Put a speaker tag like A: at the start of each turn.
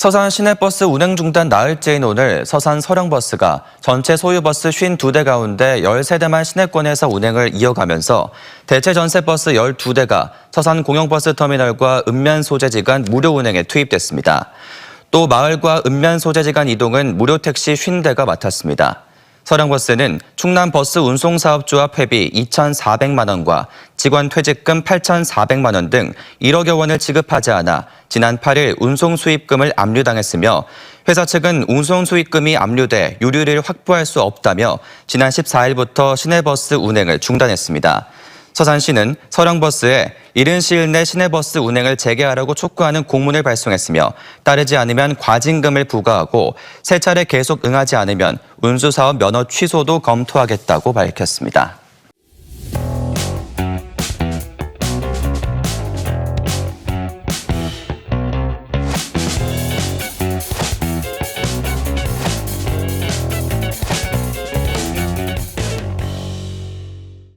A: 서산 시내버스 운행 중단 나흘째인 오늘 서산 서령버스가 전체 소유버스 52대 가운데 13대만 시내권에서 운행을 이어가면서 대체 전세버스 12대가 서산 공영버스 터미널과 읍면 소재지 간 무료 운행에 투입됐습니다. 또 마을과 읍면 소재지 간 이동은 무료 택시 50대가 맡았습니다. 서령버스는 충남 버스 운송사업조합 회비 2,400만 원과 직원 퇴직금 8,400만 원 등 1억여 원을 지급하지 않아 지난 8일 운송 수입금을 압류당했으며 회사 측은 운송 수입금이 압류돼 유류를 확보할 수 없다며 지난 14일부터 시내버스 운행을 중단했습니다. 서산시는 서령버스에 이른 시일 내 시내버스 운행을 재개하라고 촉구하는 공문을 발송했으며 따르지 않으면 과징금을 부과하고 세 차례 계속 응하지 않으면 운수사업 면허 취소도 검토하겠다고 밝혔습니다.